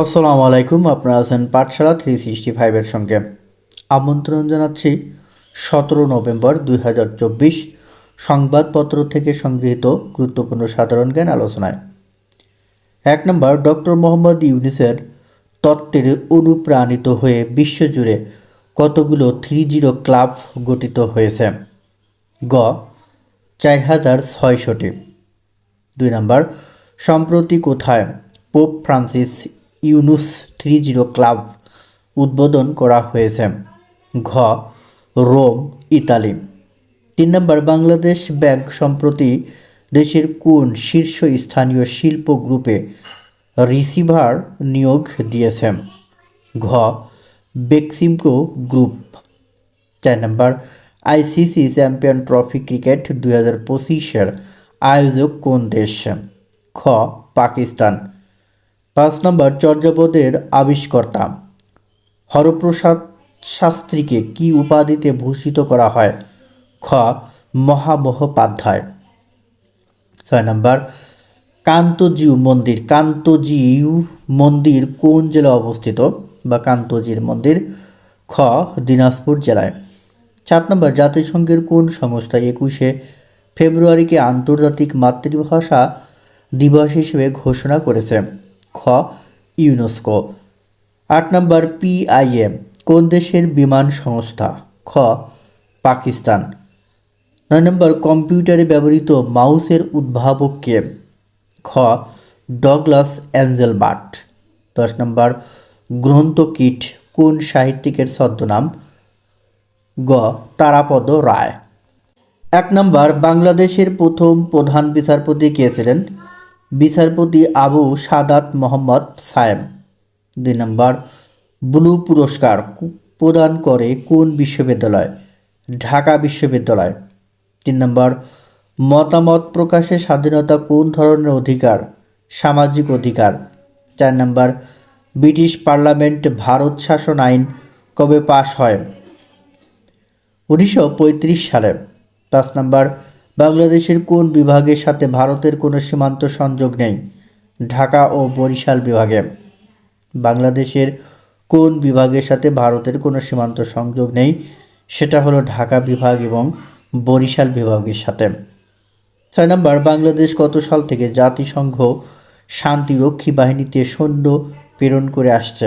আসসালামু আলাইকুম, আপনারা আছেন পাঠশালা থ্রি সিক্সটি ফাইভের সঙ্গে। আমন্ত্রণ জানাচ্ছি সতেরো নভেম্বর দুই হাজার চব্বিশ সংবাদপত্র থেকে সংগৃহীত গুরুত্বপূর্ণ সাধারণ জ্ঞান আলোচনায়। এক নম্বর, ডক্টর মোহাম্মদ ইউনিসের তত্ত্বের অনুপ্রাণিত হয়ে বিশ্বজুড়ে কতগুলো থ্রি জিরো ক্লাব গঠিত হয়েছে? গ, চার হাজার ছয়শটি। দুই নম্বর, সম্প্রতি কোথায় Pope Francis Yunus three zero club উদ্বোধন করা হয়েছে। ঘ. Rome, Italy. তিন নম্বর, বাংলাদেশ ব্যাংক সম্প্রতি দেশের কোন শীর্ষ স্থানীয় শিল্প গ্রুপে রিসিভার নিয়োগ দিয়েছে? ঘ. বেক্সিমকো গ্রুপ। চার নম্বর, আইসিসি চ্যাম্পিয়ন ট্রফি ক্রিকেট দুই হাজার পঁচিশের আয়োজক কোন দেশ? খ. পাকিস্তান। পাঁচ নম্বর চর্যাপদের আবিষ্কর্তা। হরপ্রসাদ শাস্ত্রীকে কি উপাধিতে ভূষিত করা হয়? খ. মহামহোপাধ্যায়। ছয় নম্বর। কান্তজিউ মন্দির। কান্তজিউ মন্দির কোন জেলায় অবস্থিত বা কান্তজির মন্দির? খ. দিনাজপুর জেলায়। সাত নম্বর। জাতিসংঘের কোন সংস্থা একুশে ফেব্রুয়ারিকে আন্তর্জাতিক মাতৃভাষা দিবস হিসেবে ঘোষণা করেছে? খ, ইউনেস্কো। আট নম্বর পিআইএম কোন দেশের বিমান সংস্থা? খ, পাকিস্তান। নয় নম্বর, কম্পিউটারে ব্যবহৃত মাউসের উদ্ভাবক কে? খ, ডগলাস অ্যাঞ্জেল বাট দশ নম্বর গ্রন্থ কিট কোন সাহিত্যিকের ছদ্মনাম? গ, তারাপদ রায়। এক নম্বর, বাংলাদেশের প্রথম প্রধান বিচারপতি কে ছিলেন? বিচারপতি আবু সাদাত মোহাম্মদ সায়েম। দুই নম্বর, ব্লু পুরস্কার প্রদান করে কোন বিশ্ববিদ্যালয়? ঢাকা বিশ্ববিদ্যালয়। তিন নম্বর, মতামত প্রকাশের স্বাধীনতা কোন ধরনের অধিকার? সামাজিক অধিকার। চার নম্বর, ব্রিটিশ পার্লামেন্ট ভারত শাসন আইন কবে পাশ হয়? উনিশশো পঁয়ত্রিশ সালে। পাঁচ নম্বর বাংলাদেশের কোন বিভাগের সাথে ভারতের কোনো সীমান্ত সংযোগ নেই? ঢাকা ও বরিশাল বিভাগে। বাংলাদেশের কোন বিভাগের সাথে ভারতের কোনো সীমান্ত সংযোগ নেই? সেটা হলো ঢাকা বিভাগ এবং বরিশাল বিভাগের সাথে। ছয় নম্বর, বাংলাদেশ কত সাল থেকে জাতিসংঘ শান্তিরক্ষী বাহিনীতে সৈন্য প্রেরণ করে আসছে?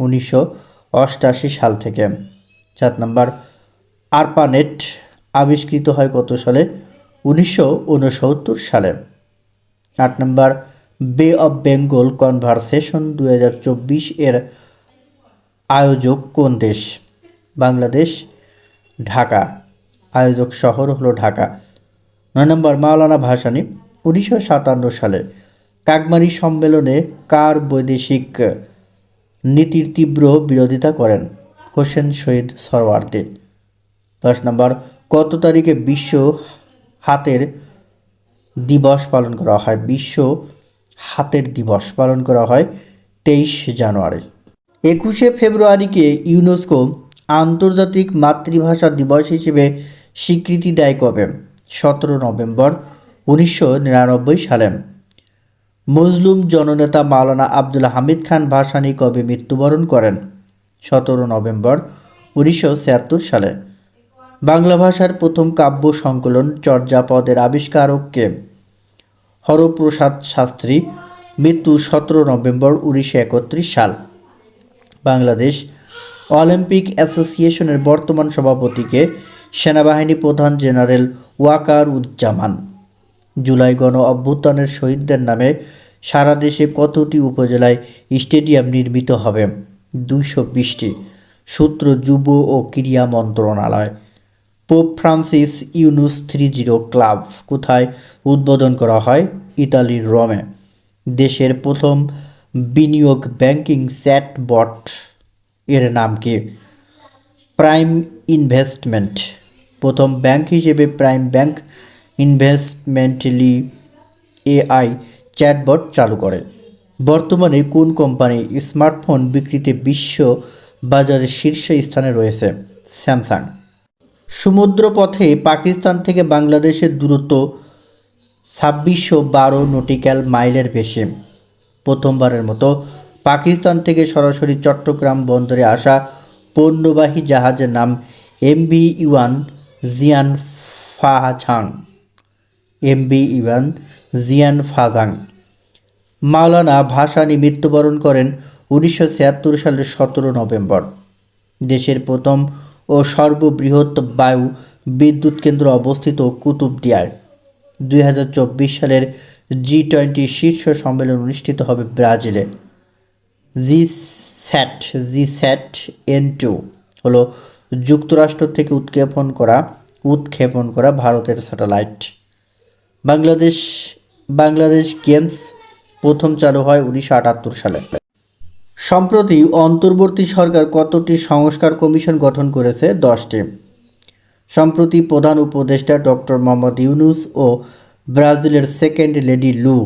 উনিশশো অষ্টাশি সাল থেকে। চার নম্বর, আরপানেট আবিষ্কৃত হয় কত সালে? উনিশশো উনসত্তর সালে। আট নম্বর, বে অফ বেঙ্গল কনভারসেশন দু হাজার চব্বিশ এর আয়োজক কোন দেশ? বাংলাদেশ, ঢাকা। আয়োজক শহর হলো ঢাকা। নয় নম্বর, মাওলানা ভাসানী, উনিশশো সাতান্ন সালে। কাকমারি সম্মেলনে কার বৈদেশিক নীতির তীব্র বিরোধিতা করেন হোসেন শহীদ সরওয়ার্দী দশ নম্বর, কত তারিখে বিশ্ব হাতের দিবস পালন করা হয়। বিশ্ব হাতের দিবস পালন করা হয় তেইশ জানুয়ারি। একুশে ফেব্রুয়ারিকে ইউনেস্কো আন্তর্জাতিক মাতৃভাষা দিবস হিসেবে স্বীকৃতি দেয় কবে? সতেরো নভেম্বর উনিশশো নিরানব্বই সালে। মজলুম জননেতা মাওলানা আব্দুল হামিদ খান ভাসানী কবে মৃত্যুবরণ করেন? সতেরো নভেম্বর উনিশশো ছিয়াত্তর সালে। বাংলা ভাষার প্রথম কাব্য সংকলন চর্যাপদের আবিষ্কারককে হরপ্রসাদ শাস্ত্রী, মৃত্যু সতেরো নভেম্বর উনিশশো একত্রিশ সাল। বাংলাদেশ অলিম্পিক অ্যাসোসিয়েশনের বর্তমান সভাপতিকে সেনাবাহিনী প্রধান জেনারেল ওয়াকার উজ্জামান। জুলাই গণ অভ্যুত্থানের শহীদদের নামে সারা দেশে কতটি উপজেলায় স্টেডিয়াম নির্মিত হবে? দুইশো বিশটি। সূত্র, যুব ও ক্রীড়া মন্ত্রণালয়। Pope Francis Yunus three zero club কোথায় উদ্বোধন করা হয়? ইতালির রোমে। দেশের প্রথম বিনিয়োগ ব্যাংকিং চ্যাটবট এর নাম কি? প্রাইম ইনভেস্টমেন্ট প্রথম ব্যাংক হিসেবে প্রাইম ব্যাংক ইনভেস্টমেন্টলি এআই চ্যাটবট চালু করে। বর্তমানে কোন কোম্পানি স্মার্টফোন বিক্রিতে বিশ্ব বাজারে শীর্ষ স্থানে রয়েছে? স্যামসাং সমুদ্রপথে পাকিস্তান থেকে বাংলাদেশের দূরত্ব ছাব্বিশশো বারো নটিক্যাল মাইলের বেশি। প্রথমবারের মতো পাকিস্তান থেকে সরাসরি চট্টগ্রাম বন্দরে আসা পণ্যবাহী জাহাজের নাম এমবি ইউয়ান জিয়ান ফাহাছাং এমবি ইউয়ান জিয়ান ফাজাং মাওলানা ভাসানী মৃত্যুবরণ করেন উনিশশো ছিয়াত্তর সালের সতেরো নভেম্বর। দেশের প্রথম ও সর্ববৃহৎ বায়ু বিদ্যুৎ কেন্দ্র অবস্থিত কুতুবদিয়ায় দুই হাজার চব্বিশ সালের জি টোয়েন্টি শীর্ষ সম্মেলন অনুষ্ঠিত হবে ব্রাজিলে। জি স্যাট জি স্যাট এন টু হলো যুক্তরাষ্ট্র থেকে উৎক্ষেপণ করা উৎক্ষেপণ করা ভারতের স্যাটেলাইট। বাংলাদেশ বাংলাদেশ গেমস প্রথম চালু হয় উনিশশো আটাত্তর সালে। সম্প্রতি অন্তর্বর্তী সরকার কতটি সংস্কার কমিশন গঠন করেছে দশটি। সম্প্রতি প্রধান উপদেষ্টা ডক্টর মোহাম্মদ ইউনুস ও ব্রাজিলের সেকেন্ড লেডি লু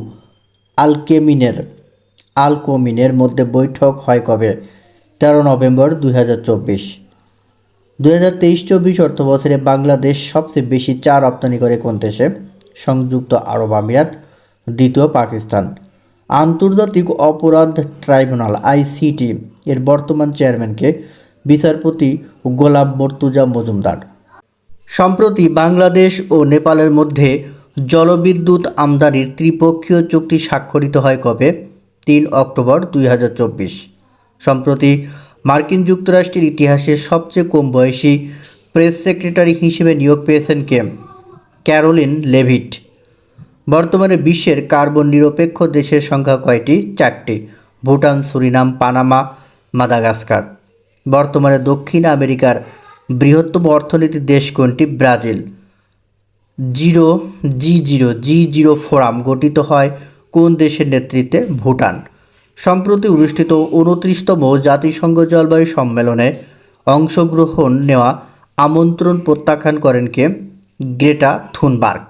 আলকেমিনের, আলকোমিনের মধ্যে বৈঠক হয় কবে? তেরো নভেম্বর দুই হাজার চব্বিশ। দুই হাজার তেইশ চব্বিশ অর্থ বছরে বাংলাদেশ সবচেয়ে বেশি চা রপ্তানি করে কোন দেশে? সংযুক্ত আরব আমিরাত, দ্বিতীয় পাকিস্তান। আন্তর্জাতিক অপরাধ ট্রাইব্যুনাল, আইসিটি, এর বর্তমান চেয়ারম্যানকে বিচারপতি গোলাম মর্তুজা মজুমদার। সম্প্রতি বাংলাদেশ ও নেপালের মধ্যে জলবিদ্যুৎ আমদানির ত্রিপক্ষীয় চুক্তি স্বাক্ষরিত হয় কবে? তিন অক্টোবর দুই হাজার চব্বিশ। সম্প্রতি মার্কিন যুক্তরাষ্ট্রের ইতিহাসে সবচেয়ে কম বয়সী প্রেস সেক্রেটারি হিসেবে নিয়োগ পেয়েছেন কে? Karoline Leavitt. বর্তমানে বিশ্বের কার্বন নিরপেক্ষ দেশের সংখ্যা কয়টি? চারটি। Bhutan, Suriname, Panama, Madagascar. বর্তমানে দক্ষিণ আমেরিকার বৃহত্তম অর্থনীতির দেশ কোনটি? Brazil. Zero, G zero G zero forum গঠিত হয় কোন দেশের নেতৃত্বে? ভুটান। সম্প্রতি অনুষ্ঠিত উনত্রিশতম জাতিসংঘ জলবায়ু সম্মেলনে অংশগ্রহণ নেওয়া আমন্ত্রণ প্রত্যাখ্যান করেন কে? Greta Thunberg.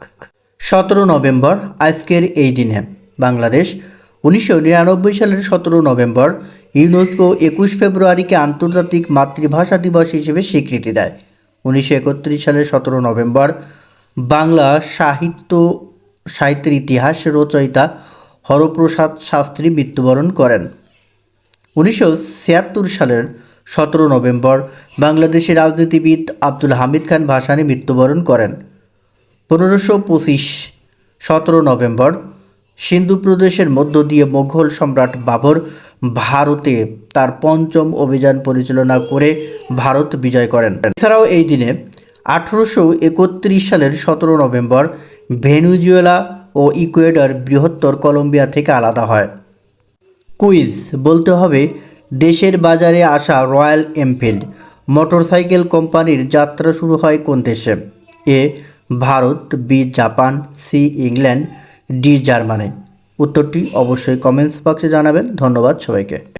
সতেরো নভেম্বর আজকের এই দিনে বাংলাদেশ উনিশশো নিরানব্বই সালের সতেরো নভেম্বর ইউনেস্কো একুশ ফেব্রুয়ারিকে আন্তর্জাতিক মাতৃভাষা দিবস হিসেবে স্বীকৃতি দেয়। উনিশশো একত্রিশ সালের সতেরো নভেম্বর বাংলা সাহিত্য, সাহিত্যের ইতিহাস, রচয়িতা হরপ্রসাদ শাস্ত্রী মৃত্যুবরণ করেন। উনিশশো ছিয়াত্তর সালের সতেরো নভেম্বর বাংলাদেশের রাজনীতিবিদ আব্দুল হামিদ খান ভাসানী মৃত্যুবরণ করেন। পনেরোশো পঁচিশ, সতেরো নভেম্বর, সিন্ধু প্রদেশের মধ্য দিয়ে মোঘল সম্রাট বাবর ভারতে তার পঞ্চম অভিযান পরিচালনা করে ভারত বিজয় করেন। এছাড়াও এই দিনে আঠেরোশো একত্রিশ সালের সতেরো নভেম্বর, ভেনুজুয়েলা ও ইকুয়েডর বৃহত্তর কলম্বিয়া থেকে আলাদা হয়। কুইজ, বলতে হবে দেশের বাজারে আসা রয়্যাল এনফিল্ড, মোটরসাইকেল কোম্পানির যাত্রা শুরু হয় কোন দেশে? A Bharat B Japan C England D Germany. উত্তরটি অবশ্যই কমেন্টস বক্সে জানাবেন। ধন্যবাদ সবাইকে।